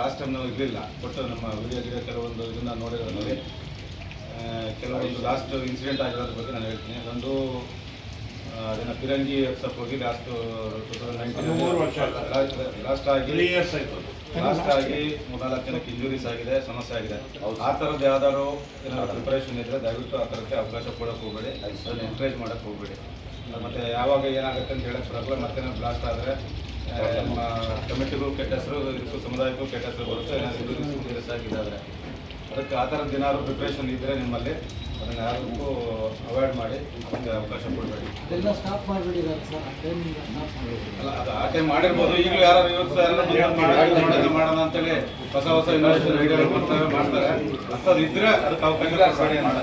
Last time ನಾವು ಇರಲಿಲ್ಲ. But ನಮ್ಮ ವಿಡಿಯೋ ಗಿಡ ಕೆಲವೊಂದು ಇದನ್ನು ನೋಡಿರೋದ್ರಲ್ಲಿ ಕೆಲವೊಂದು ಲಾಸ್ಟ್ ಇನ್ಸಿಡೆಂಟ್ ಆಗಿರೋದ್ರ ಬಗ್ಗೆ ನಾನು ಹೇಳ್ತೀನಿ. ಒಂದು ಅದನ್ನು ಫಿರಂಗಿ ಎಕ್ಸಪ್ ಹೋಗಿ ಲಾಸ್ಟ್ ಟೂ ತೌಸಂಡ್ ಮೂರು ವರ್ಷ ಆಯ್ತು. ನೈನ್ಟೀನ್ ಲಾಸ್ಟ್ ಆಗಿ ತ್ರೀ ಇಯರ್ಸ್ ಆಯ್ತು ಲಾಸ್ಟ್ ಆಗಿ ಮೂರ್ನಾಲ್ಕು ಜನಕ್ಕೆ ಇಂಜುರೀಸ್ ಆಗಿದೆ ಸಮಸ್ಯೆ ಆಗಿದೆ. ಆ ಥರದ್ದು ಯಾವ್ದಾದ್ರು ಏನಾದ್ರು ಪ್ರಿಪರೇಷನ್ ಇದ್ರೆ ದಯವಿಟ್ಟು ಆ ಥರಕ್ಕೆ ಅವಕಾಶ ಕೊಡೋಕೆ ಹೋಗಬೇಡಿ. ಅದನ್ನು ಎಂಕರೇಜ್ ಮಾಡೋಕ್ಕೆ ಹೋಗಬೇಡಿ. ಮತ್ತು ಯಾವಾಗ ಏನಾಗುತ್ತೆ ಅಂತ ಹೇಳೋಕ್ಕೆ ಬರೋಲ್ಲ. ಮತ್ತೆ ಬ್ಲಾಸ್ಟ್ ಆದರೆ ನಮ್ಮ ಕಮಿಟಿಗೂ ಕೆಟ್ಟ ಹೆಸರು ಇದಕ್ಕೂ ಸಮುದಾಯಕ್ಕೂ ಕೆಟ್ಟ ಹೆಸರು ಬರುತ್ತೆ. ಆಗಿದ್ದಾದ್ರೆ ಅದಕ್ಕೆ ಆ ಥರದ್ದು ಏನಾದ್ರು ಪ್ರಿಪ್ರೇಷನ್ ಇದ್ದರೆ ನಿಮ್ಮಲ್ಲಿ ಅದನ್ನು ಯಾರಿಗೂ ಅವಾಯ್ಡ್ ಮಾಡಿ ಅದಕ್ಕೆ ಅವಕಾಶ ಕೊಡಬೇಡಿ. ಅದೆಲ್ಲ ಸ್ಟಾಪ್ ಮಾಡಬೇಡಿ ಅಲ್ಲ ಅದು ಆ ಟೈಮ್ ಮಾಡಿರ್ಬೋದು. ಈಗಲೂ ಯಾರು ಇವತ್ತು ಯಾರು ಮಾಡೋಣ ಮಾಡೋಣ ಅಂತೇಳಿ ಹೊಸ ಹೊಸ ಇನ್ನೋವೇಷನ್ ಐಡಿಯಾಗಳು ಬರ್ತಾರೆ ಮಾಡ್ತಾರೆ. ಅಂಥದ್ದು ಇದ್ದರೆ ಅದಕ್ಕೆ ಅವಕಾಶ ಕೊಡಬೇಡಿ ಅಂತ.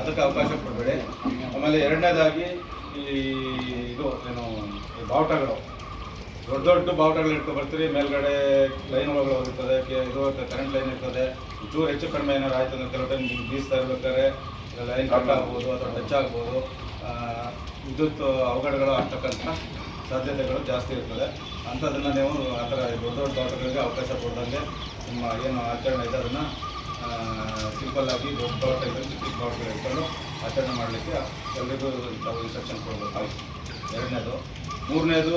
ಅದಕ್ಕೆ ಅವಕಾಶ ಕೊಡಬೇಡಿ. ಆಮೇಲೆ ಎರಡನೇದಾಗಿ ಈ ಇದು ಏನು ಬಾವುಟಗಳು. ದೊಡ್ಡ ದೊಡ್ಡ ಬಾವುಟಗಳು ಇಟ್ಕೊ ಬರ್ತೀರಿ. ಮೇಲ್ಗಡೆ ಲೈನ್ ಒಳಗಡೆ ಹೋಗಿರ್ತದೆ ಇದು ಕರೆಂಟ್ ಲೈನ್ ಇರ್ತದೆ. ಚೂರು ಹೆಚ್ಚು ಕಡಿಮೆ ಏನಾರು ಆಯ್ತು ಅಂದರೆ ಕೆಲವು ಟೈಮ್ ಬೀಸ್ತಾ ಇರ್ಬೇಕಾದ್ರೆ ಲೈನ್ ಕಟ್ ಆಗ್ಬೋದು ಅಥವಾ ಟಚ್ ಆಗ್ಬೋದು. ವಿದ್ಯುತ್ ಅವಘಡಗಳು ಆಗ್ತಕ್ಕಂಥ ಸಾಧ್ಯತೆಗಳು ಜಾಸ್ತಿ ಇರ್ತದೆ. ಅಂಥದ್ದನ್ನು ನೀವು ಆ ಥರ ದೊಡ್ಡ ದೊಡ್ಡ ಬಾವುಟಗಳಿಗೆ ಅವಕಾಶ ಕೊಡ್ದಂಗೆ ನಿಮ್ಮ ಏನು ಆಚರಣೆ ಇದೆ ಅದನ್ನು ಸಿಂಪಲ್ ಆಗಿ ದೊಡ್ಡ ಬಾವುಟಗಳು ಚಿಕ್ಕ ಚಿಕ್ಕ ಬಾವುಟಗಳು ಇಟ್ಕೊಂಡು ಆಚರಣೆ ಮಾಡಲಿಕ್ಕೆ ಎಲ್ಲರಿಗೂ ತಾವು ಇನ್ಸ್ಟ್ರಕ್ಷನ್ ಕೊಡಬೇಕಾಗಿ ಎರಡನೇದು. ಮೂರನೇದು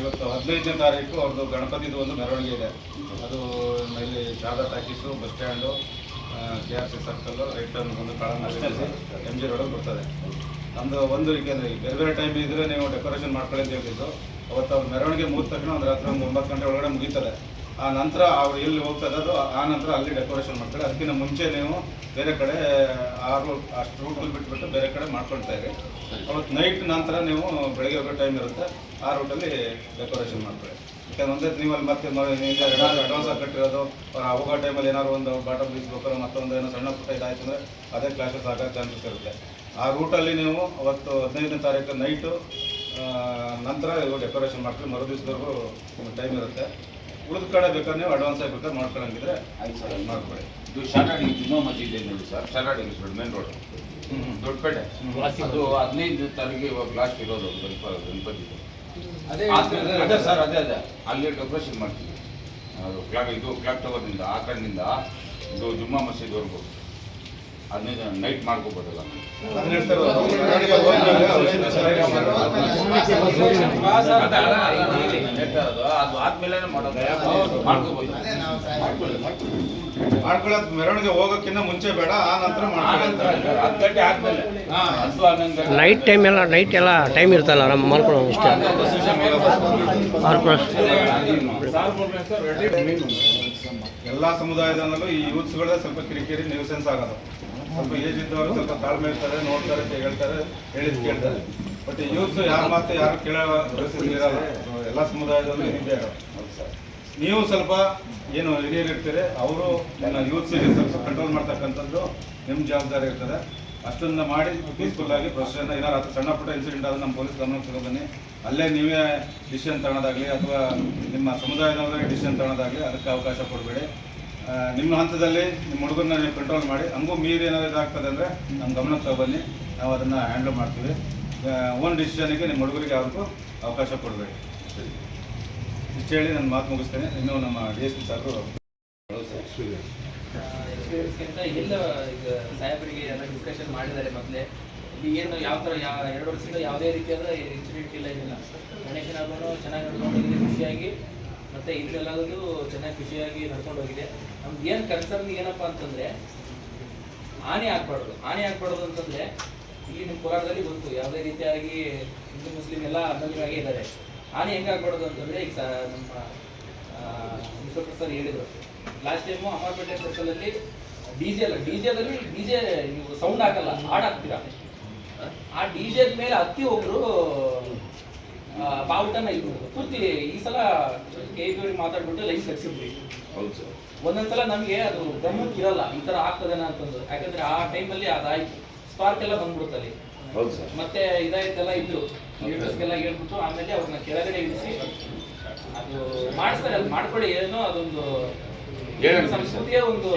ಇವತ್ತು ಹದಿನೈದನೇ ತಾರೀಕು ಅವ್ರದ್ದು ಗಣಪತಿದು ಒಂದು ಮೆರವಣಿಗೆ ಇದೆ. ಅದು ಇಲ್ಲಿ Sharada talkies bus stand K R C circle right turn ಒಂದು ಕಾಳನ್ನು ಎಂ ಜಿ ರೋಡಲ್ಲಿ ಬರ್ತದೆ. ನಮ್ಮದು ಒಂದು ಏಕೆಂದರೆ ಬೇರೆ ಬೇರೆ ಟೈಮ್ ಇದ್ದರೆ ನೀವು ಡೆಕೋರೇಷನ್ ಮಾಡ್ಕೊಳ್ಳಿ ಅಂತ ಹೇಳ್ತಿದ್ದು ಅವತ್ತು ಅವ್ರ ಮೆರವಣಿಗೆ ಮುಗಿದ ತಕ್ಷಣ ಒಂದು ರಾತ್ರಿ ಒಂದು ಒಂಬತ್ತು ಗಂಟೆ ಒಳಗಡೆ ಮುಗೀತದೆ. ಆ ನಂತರ ಅವ್ರು ಎಲ್ಲಿ ಹೋಗ್ತಾ ಇರೋದು ಆ ನಂತರ ಅಲ್ಲಿ ಡೆಕೋರೇಷನ್ ಮಾಡ್ತಾರೆ. ಅದಕ್ಕಿಂತ ಮುಂಚೆ ನೀವು ಬೇರೆ ಕಡೆ ಆರು ಅಷ್ಟು ರೂಟಲ್ಲಿ ಬಿಟ್ಬಿಟ್ಟು ಬೇರೆ ಕಡೆ ಮಾಡ್ಕೊಳ್ತಾ ಇರಿ. ಅವತ್ತು ನೈಟ್ ನಂತರ ನೀವು ಬೆಳಗ್ಗೆ ಹೋಗೋ ಟೈಮ್ ಇರುತ್ತೆ, ಆ ರೂಟಲ್ಲಿ ಡೆಕೋರೇಷನ್ ಮಾಡ್ತಾರೆ ಯಾಕಂದ್ರೆ ನೀವು ಅಲ್ಲಿ ಮತ್ತೆ ಏನಾದ್ರು ಅಡ್ವಾನ್ಸ್ ಆಗಿ ಕಟ್ಟಿರೋದು, ಅವ್ರು ಹೋಗೋ ಟೈಮಲ್ಲಿ ಏನಾದ್ರು ಒಂದು ಬಾಟಲ್ ಬೀಸ್ಬೇಕಾದ್ರೆ ಮತ್ತೊಂದು ಏನೋ ಸಣ್ಣ ಪುಟ್ಟ ಇದಾಯ್ತು ಅಂದರೆ ಅದೇ ಕ್ಲಾಸಸ್ ಆಗೋ ಚಾನ್ಸಸ್ ಇರುತ್ತೆ. ಆ ರೂಟಲ್ಲಿ ನೀವು ಅವತ್ತು ಹದಿನೈದನೇ ತಾರೀಕು ನೈಟು ನಂತರ ಇವು ಡೆಕೋರೇಷನ್ ಮಾಡ್ತೀವಿ ಮರು ದಿವಸದವರೆಗೂ ಟೈಮ್ ಇರುತ್ತೆ. ಉಳಿದ ಕಡೆ ಬೇಕಾದ್ರೆ ನೀವು ಅಡ್ವಾನ್ಸ್ ಆಗಿ ಬೇಕಾದ್ರೆ ಮಾಡ್ಕೊಳಂಗಿದ್ರೆ ಆಯ್ತು ಸರ್ ಮಾಡ್ಕೊಳ್ಳಿ ಇದು ಶಾರ್ಟ್ ಜುಮ್ಮಾ ಮಸೀದಿ ಇದೆ ನೋಡಿ ಸರ್ ಶಾಟಾಡಿ ರೋಡ್ ಮೇನ್ ರೋಡ್ ದೊಡ್ಡಪೇಟೆ ಅದು ಹದಿನೈದು ತಾರೀಕಿಗೆ ಇವಾಗ ಲಾಸ್ಟ್ ಇರೋದು ಗಣಪ ಗಣಪತಿ. ಅದೇ ಅದೇ ಸರ್ ಅದೇ ಅದೇ. ಅಲ್ಲಿ ಡೆಕೋರೇಷನ್ ಮಾಡ್ತೀವಿ. ಅದು ಕ್ಲಾಕ್ ಇದು ಕ್ಲಾಕ್ ಟವರ್ನಿಂದ ಆ ಕಡೆಯಿಂದ ಇದು ಜುಮ್ಮಾ ಮಸೀದಿವರೆಗೂ ಹದಿನೈದು ನೈಟ್ ಮಾಡ್ಕೋಬೋದಲ್ಲ. ಅದನ್ನ ಅದು, ಅದು ಆದ್ಮೇಲೆ ಮಾಡ್ಕೊಳ್ಳೋದು ಮೆರವಣಿಗೆ ಹೋಗೋಕ್ಕಿಂತ ಮುಂಚೆ ಬೇಡ ಆ ನಂತರ ಮಾಡ್ಕೊಳ್ಳೋದು ಹತ್ತು ಗಂಟೆ ಆದ್ಮೇಲೆ. ನೈಟ್ ಟೈಮ್ ಎಲ್ಲ ನೈಟ್ ಎಲ್ಲ ಟೈಮ್ ಇರ್ತಲ್ಲ ನಮ್ಮ ಮಾಡ್ಕೊಳ್ಳೋ ಇಷ್ಟ. ಎಲ್ಲ ಸಮುದಾಯದಲ್ಲೂ ಈ ಯೂತ್ಸ್ಗಳೇ ಸ್ವಲ್ಪ ಕಿರಿಕಿರಿ ನ್ಯೂಸೆನ್ಸ್ ಆಗೋದು. ಸ್ವಲ್ಪ ಏಜ್ ಇದ್ದವರು ಸ್ವಲ್ಪ ತಾಳ್ಮೆ ಇರ್ತಾರೆ, ನೋಡ್ತಾರೆ ಅಂತ ಹೇಳ್ತಾರೆ ಹೇಳಿದ್ ಕೇಳ್ತಾರೆ. ಬಟ್ ಈ ಯೂತ್ಸ್ ಯಾರ ಮಾತು ಯಾರು ಕೇಳೋ ಪರಿಸ್ಥಿತಿ ಇರಲ್ಲ. ಎಲ್ಲ ಸಮುದಾಯದಲ್ಲೂ ಇರೋದು. ನೀವು ಸ್ವಲ್ಪ ಏನು ಹಿರಿಯರು ಇರ್ತೀರಿ, ಅವರು ಯೂತ್ಸಿಗೆ ಸ್ವಲ್ಪ ಕಂಟ್ರೋಲ್ ಮಾಡ್ತಕ್ಕಂಥದ್ದು ನಿಮ್ಮ ಜವಾಬ್ದಾರಿ ಇರ್ತದೆ. ಅಷ್ಟನ್ನ ಮಾಡಿ ಪೀಸ್ಫುಲ್ ಆಗಿ ಪ್ರೊಸೆಷನ್ ಏನಾದ್ರು ಅಥವಾ ಸಣ್ಣ ಪುಟ್ಟ ಇನ್ಸಿಡೆಂಟ್ ಆದ್ರೆ ನಮ್ಮ ಪೊಲೀಸ್ ಗಮನಕ್ಕೆ ತಗೊಂಡು ಬನ್ನಿ ಅಲ್ಲೇ ನೀವೇ ಡಿಸಿಷನ್ ತಗೊಳೋದಾಗಲಿ ಅಥವಾ ನಿಮ್ಮ ಸಮುದಾಯದವರೇ ಡಿಸಿಷನ್ ತಗೊಳೋದಾಗಲಿ ಅದಕ್ಕೆ ಅವಕಾಶ ಕೊಡಬೇಡಿ. ನಿಮ್ಮ ಹಂತದಲ್ಲಿ ನಿಮ್ಮ ಹುಡುಗರನ್ನ ನೀವು ಕಂಟ್ರೋಲ್ ಮಾಡಿ. ಹಂಗೂ ಮೀರಿ ಏನಾದರೂ ಇದಾಗ್ತದೆ ಅಂದರೆ ನಮ್ಮ ಗಮನಕ್ಕೆ ಬನ್ನಿ ನಾವು ಅದನ್ನು ಹ್ಯಾಂಡಲ್ ಮಾಡ್ತೀವಿ. ಓನ್ ಡಿಸಿಷನಿಗೆ ನಿಮ್ಮ ಹುಡುಗರಿಗೆ ಯಾರಿಗೂ ಅವಕಾಶ ಕೊಡಬೇಡಿ. ಇಷ್ಟು ಹೇಳಿ ನನ್ನ ಮಾತು ಮುಗಿಸ್ತೇನೆ. ಇನ್ನೂ ನಮ್ಮ ಡಿ ಎಸ್ ಪಿ ಸಾರು ಇಲ್ಲ ಈಗ ಸಾಹೇಬರಿಗೆ ಎಲ್ಲ ಡಿಸ್ಕಷನ್ ಮಾಡಿದ್ದಾರೆ ಮೊದಲೇ. ಇಲ್ಲಿ ಏನು ಯಾವ ಥರ ಎರಡು ವರ್ಷದಿಂದ ಯಾವುದೇ ರೀತಿಯಾದ ಇನ್ಸಿಡೆಂಟ್ ಇಲ್ಲ ಏನಿಲ್ಲ ಗಣೇಶನ ಚೆನ್ನಾಗಿ ಖುಷಿಯಾಗಿ. ಮತ್ತು ಇದ್ರೆಲ್ಲಾದ್ರೂ ಚೆನ್ನಾಗಿ ಖುಷಿಯಾಗಿ ನಡ್ಕೊಂಡು ಹೋಗಿದೆ. ನಮ್ಗೆ ಏನು ಕನ್ಸರ್ನ್ ಏನಪ್ಪ ಅಂತಂದರೆ ಹಾನಿ ಆಗ್ಬಾರ್ದು. ಹಾನಿ ಆಗ್ಬಾರ್ದು ಅಂತಂದರೆ ಇಲ್ಲಿ ನಿಮ್ಮ ಕೋಲಾರದಲ್ಲಿ ಗೊತ್ತು ಯಾವುದೇ ರೀತಿಯಾಗಿ ಹಿಂದೂ ಮುಸ್ಲಿಂ ಎಲ್ಲ ಅಭಿಮಾನಿಯಾಗಿ ಇದ್ದಾರೆ. ಹಾನಿ ಹೆಂಗೆ ಆಗ್ಬಾರ್ದು ಅಂತಂದರೆ ಈಗ ನಮ್ಮ ಇನ್ಸ್ಪೆಕ್ಟರ್ ಸರ್ ಹೇಳಿದರು. ಲಾಸ್ಟ್ ಟೈಮು ಅಮರ್ಪೇಟೆ ಸರ್ಕಲಲ್ಲಿ ಡಿ ಜೆ ಅಲ್ಲ ಡಿ ಜೆದಲ್ಲಿ ಡಿ ಜೆ ನೀವು ಸೌಂಡ್ ಹಾಕಲ್ಲ ಹಾಡ್ ಹಾಕ್ತೀರಾ? ಆ ಡಿ ಜೆ ಮೇಲೆ ಹತ್ತಿ ಒಬ್ರು ಆ, ಬಾವುಟನ ಇದು ಪೂರ್ತಿ ಈ ಸಲ ಕೆ ಪಿ ಅವ್ರಿಗೆ ಮಾತಾಡ್ಬಿಟ್ಟು ಲೈನ್ ಕಟ್ಸಿದ್ವಿ. ಹೌದು ಸರ್. ಒಂದೊಂದ್ಸಲ ನಮಗೆ ಅದು ಗಮನಕ್ಕೆ ಇರಲ್ಲ ಈ ತರ ಆಗ್ತದೇನ ಅಂತಂದು. ಯಾಕಂದ್ರೆ ಆ ಟೈಮಲ್ಲಿ ಅದಾಯ್ತು. ಸ್ಪಾರ್ಕ್ ಎಲ್ಲ ಬಂದ್ಬಿಡುತ್ತೆ ಅಲ್ಲಿ. ಹೌದು ಸರ್. ಮತ್ತೆ ಇದಾಯ್ತೆಲ್ಲ ಇದ್ದು ಲೀಡರ್ಸ್ಗೆಲ್ಲ ಹೇಳ್ಬಿಟ್ಟು ಆಮೇಲೆ ಅವ್ರನ್ನ ಕೆಳಗಡೆ ಇಳಿಸಿ ಅದು ಮಾಡಿಸ್ತಾರೆ ಅದು ಮಾಡ್ಕೊಳ್ಳಿ ಏನೋ ಅದೊಂದು ಸಂಸ್ಕೃತಿಯ ಒಂದು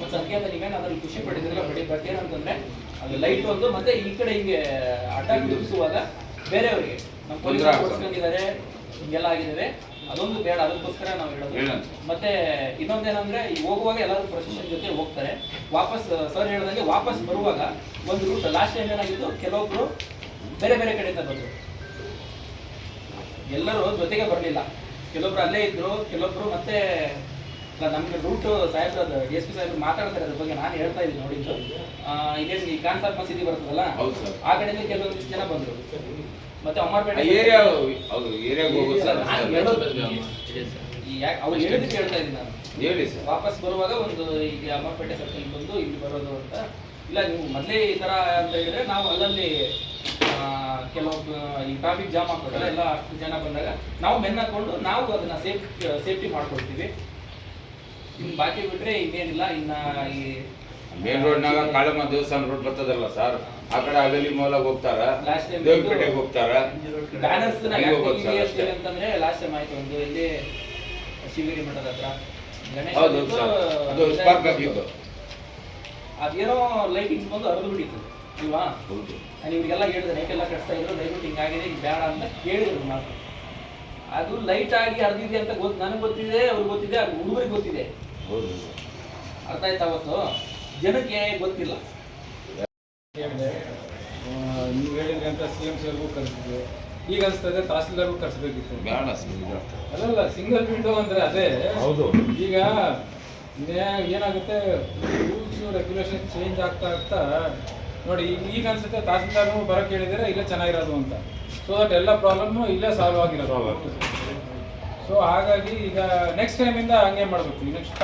ಮತ್ತು ಸಂಕೇತ. ನೀವೇನು ಅದ್ರಲ್ಲಿ ಖುಷಿ ಪಡೆದಿಲ್ಲ ಬಡಿ ಬಟ್ ಏನಂತಂದ್ರೆ ಅದು ಲೈಟ್ ಒಂದು ಮತ್ತೆ ಈ ಕಡೆ ಹಿಂಗೆ ಅಟ್ಯಾಕ್ ನಿಲ್ಲಿಸುವಾಗ ಬೇರೆಯವರಿಗೆ. ನಮ್ಮ ಪೊಲೀಸ್ ತೊಂದ್ರೆ ಆಗ್ಬಾರ್ದು. ಓಡಿಸ್ಕೊಂಡಿದ್ದಾರೆ ಹಿಂಗೆಲ್ಲ ಆಗಿದ್ದಾರೆ. ಅದೊಂದು ಬೇಡ ಅದಕ್ಕೋಸ್ಕರ ನಾವು ಹೇಳೋದು. ಮತ್ತೆ ಇನ್ನೊಂದೇನಂದ್ರೆ ಈ ಹೋಗುವಾಗ ಎಲ್ಲರೂ ಪ್ರೊಸೆಷನ್ ಜೊತೆ ಹೋಗ್ತಾರೆ. ವಾಪಸ್ ಸರ್ ಹೇಳಿದಂಗೆ ವಾಪಸ್ ಬರುವಾಗ ಒಂದು ರೂಟ್ ಲಾಸ್ಟ್ ಟೈಮ್ ಏನಾಗಿತ್ತು? ಕೆಲವೊಬ್ರು ಬೇರೆ ಬೇರೆ ಕಡೆಯಿಂದ ಬಂದರು. ಎಲ್ಲರೂ ಜೊತೆಗೆ ಬರಲಿಲ್ಲ. ಕೆಲವೊಬ್ರು ಅಲ್ಲೇ ಇದ್ರು ಕೆಲವೊಬ್ರು ಮತ್ತೆ ಅಲ್ಲ ನಮ್ಗೆ ರೂಟ್ ಸಾಹೇಬ್ರ ಡಿ ಎಸ್ ಪಿ ಸಾಹೇಬ್ರು ಮಾತಾಡ್ತಾರೆ ಅದ್ರ ಬಗ್ಗೆ ನಾನು ಹೇಳ್ತಾ ಇದ್ದೀನಿ ನೋಡಿದ್ದು ಆ, ಇದೇ ಈ ಕಾನ್ಸಾರ್ ಮಸೀದಿ ಬರ್ತದಲ್ಲ ಹೌದು ಸರ್. ಆ ಕಡೆಯಿಂದ ಕೆಲವೊಂದಿಷ್ಟು ಜನ ಬಂದರು. ಮತ್ತೆ ಅಮ್ಮ ಏರಿಯಾ ಹೌದು ಏರಿಯಾಗೆ ಹೋಗೋದು ಸರ್. ನಾನು ಹೇಳೋದು ಈ ಯಾಕೆ ಅವ್ರು ಹೇಳಿದ್ದಕ್ಕೆ ಹೇಳ್ತಾ ಇದ್ದೀನಿ ನಾನು. ಹೇಳಿ ಸರ್. ವಾಪಸ್ ಬರುವಾಗ ಒಂದು ಈಗ ಅಮ್ಮಪೇಟೆ ಸರ್ಕಲ್ ಬಂದು ಇಲ್ಲಿ ಬರೋದು ಅಂತ. ಇಲ್ಲ ನೀವು ಮೊದಲೇ ಈ ಥರ ಅಂತ ಹೇಳಿದ್ರೆ ನಾವು ಅಲ್ಲಲ್ಲಿ ಕೆಲವೊಂದು ಕೆಲವೊಬ್ಬ ಈ ಟ್ರಾಫಿಕ್ ಜಾಮ್ ಆಗ್ತದಲ್ಲ ಎಲ್ಲ ಅಷ್ಟು ಜನ ಬಂದಾಗ ನಾವು ಬೆನ್ನ ಹಾಕೊಂಡು ನಾವು ಅದನ್ನ ಸೇಫ್ ಸೇಫ್ಟಿ ಮಾಡ್ಕೊಳ್ತೀವಿ. ಇನ್ನು ಬಾಕಿ ಬಿಟ್ರೆ ಇನ್ನೇನಿಲ್ಲ ಇನ್ನ ಈ ಮೇನ್ ರೋಡ್ನಾಗ ಕಾಳಮ್ಮ ದೇವಸ್ಥಾನ ರೋಡ್ ಬರ್ತದಲ್ಲ ಸರ್ ಆ ಕಡೆ ಹಗಲಿ ಮೂಲ ಹೋಗ್ತಾರ? ಲಾಸ್ಟ್ ಟೈಮ್ ದೇವಪೇಟೆಗೆ ಹೋಗ್ತಾರ? ಬ್ಯಾನರ್ಸ್. ಅಂತಂದ್ರೆ ಲಾಸ್ಟ್ ಟೈಮ್ ಆಯ್ತು ಒಂದು ಇಲ್ಲಿ ಶಿವಗಿರಿ ಮಠದ ಹತ್ರ. ಗಣೇಶ ಹೌದು ಸರ್ ಅದು ಸ್ಪಾರ್ಕ್ ಆಗಿದ್ದು. ಅದೇನೋ ಲೈಟಿಂಗ್ಸ್ ಬಂದು ಹರಿದು ಬಿಟ್ಟಿತ್ತು ಅಲ್ವಾ? ಹೌದು. ನಾನು ಇವ್ರಿಗೆಲ್ಲ ಹೇಳಿದೆ ನೈಟ್ ಎಲ್ಲ ಕಟ್ತಾ ಇದ್ರು ದಯವಿಟ್ಟು ಹಿಂಗಾಗಿದೆ ಈಗ ಬೇಡ ಅಂತ ಕೇಳಿದ್ರು ಮಾತು ಅದು ಲೈಟ್ ಆಗಿ ಹರಿದಿದೆ ಅಂತ ಗೊತ್ತು ನನಗೆ ಗೊತ್ತಿದೆ ಅವ್ರಿಗೆ ಗೊತ್ತಿದೆ ಅದು ಹುಡುಗರಿಗೆ ಗೊತ್ತಿದೆ. ಹೌದು. ಅರ್ಥ ಆಯ್ತಾ ಅವತ್ತು? ಜನಕ್ಕೆ ಗೊತ್ತಿಲ್ಲ. ಹೇಳಿದೆ ನೀವು ಹೇಳಿದ್ರಿ ಅಂತ ಸಿ ಎಂ ಸರ್ಗೂ ಕರೆಸಿದ್ವಿ ಈಗ ಅನಿಸ್ತದೆ ತಹಸೀಲ್ದಾರ್ಗೂ ಕರೆಸಬೇಕಿತ್ತು ಬೇಡ ಅಲ್ಲಲ್ಲ ಸಿಂಗಲ್ ವಿಂಡೋ ಅಂದರೆ ಅದೇ. ಹೌದು. ಈಗ ಏನಾಗುತ್ತೆ? ರೂಲ್ಸು ರೆಗ್ಯುಲೇಷನ್ ಚೇಂಜ್ ಆಗ್ತಾ ಆಗ್ತಾ ನೋಡಿ ಈಗ ಈಗ ಅನ್ಸುತ್ತೆ ತಹಸೀಲ್ದಾರ್ನು ಬರಕ್ಕೆ ಹೇಳಿದ್ರೆ ಇಲ್ಲೇ ಚೆನ್ನಾಗಿರೋದು ಅಂತ. ಸೊ ದಟ್ ಎಲ್ಲ ಪ್ರಾಬ್ಲಮ್ ಇಲ್ಲೇ ಸಾಲ್ವ್ ಆಗಿರೋದು. ಸೊ ಹಾಗಾಗಿ ಈಗ ನೆಕ್ಸ್ಟ್ ಟೈಮಿಂದ ಹಂಗೆ ಮಾಡಬೇಕು. ನೆಕ್ಸ್ಟ್